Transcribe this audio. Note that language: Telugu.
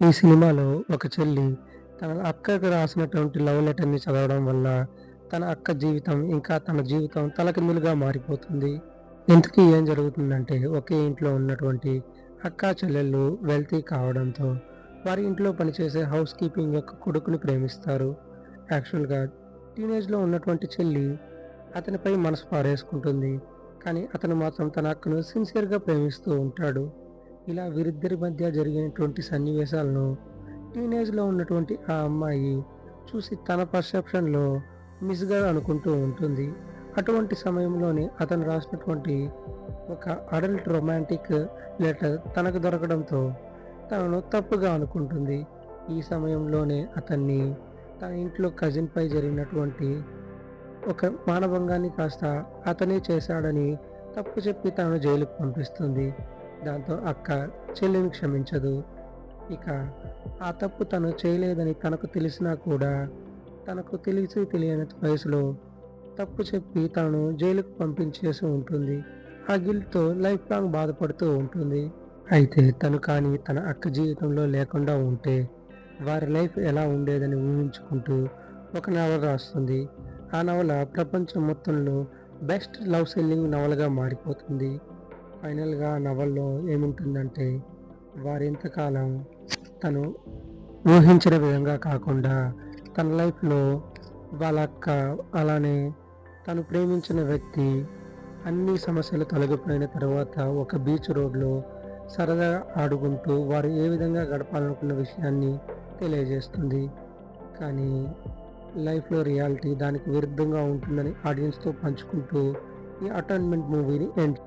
ఈ సినిమాలో ఒక చెల్లి తన అక్కకి రాసినటువంటి లవ్ లెటర్‌ని చదవడం వల్ల తన అక్క జీవితం, ఇంకా తన జీవితం తలకిందులుగా మారిపోతుంది. ఇంతకీ ఏం జరుగుతుందంటే ఒకే ఇంట్లో ఉన్నటువంటి అక్కా చెల్లెళ్ళు వెల్తీ కావడంతో వారి ఇంట్లో పనిచేసే హౌస్ కీపింగ్ యొక్క కొడుకుని ప్రేమిస్తారు. యాక్చువల్‌గా టీనేజ్‌లో ఉన్నటువంటి చెల్లి అతనిపై మనసు పారేసుకుంటుంది. కానీ అతను మాత్రం తన అక్కను సిన్సియర్‌గా ప్రేమిస్తూ ఉంటాడు. ఇలా వీరిద్దరి మధ్య జరిగినటువంటి సన్నివేశాలను టీనేజ్‌లో ఉన్నటువంటి ఆ అమ్మాయి చూసి తన పర్సెప్షన్‌లో మిస్‌గా అనుకుంటూ ఉంటుంది. అటువంటి సమయంలోనే అతను రాసినటువంటి ఒక అడల్ట్ రొమాంటిక్ లెటర్ తనకు దొరకడంతో తనను తప్పుగా అనుకుంటుంది. ఈ సమయంలోనే అతన్ని తన ఇంట్లో కజిన్‌పై జరిగినటువంటి ఒక మానభంగాన్ని కాస్త అతనే చేశాడని తప్పు చెప్పి తనను జైలుకు పంపిస్తుంది. దాంతో అక్క చెల్లిని క్షమించదు. ఇక ఆ తప్పు తను చేయలేదని తనకు తెలిసినా కూడా తనకు తెలిసి తెలియని వయసులో తప్పు చెప్పి తనను జైలుకు పంపించేసి ఉంటుంది. ఆ గిల్ట్‌తో లైఫ్ లాంగ్ బాధపడుతూ ఉంటుంది. అయితే తను కానీ తన అక్క జీవితంలో లేకుండా ఉంటే వారి లైఫ్ ఎలా ఉండేదని ఊహించుకుంటూ ఒక నవల రాస్తుంది. ఆ నవల ప్రపంచం మొత్తంలో బెస్ట్ లవ్ సెల్లింగ్ నవలగా మారిపోతుంది. ఫైనల్‌గా నవల్లో ఏముంటుందంటే వారింతకాలం తను ఊహించిన విధంగా కాకుండా తన లైఫ్‌లో వాళ్ళ అక్క, అలానే తను ప్రేమించిన వ్యక్తి అన్ని సమస్యలు తొలగిపోయిన తర్వాత ఒక బీచ్ రోడ్‌లో సరదాగా ఆడుకుంటూ వారు ఏ విధంగా గడపాలనుకున్న విషయాన్ని తెలియజేస్తుంది. కానీ లైఫ్‌లో రియాలిటీ దానికి విరుద్ధంగా ఉంటుందని ఆడియన్స్‌తో పంచుకుంటూ ఈ అటాచ్‌మెంట్ మూవీని ఎండ్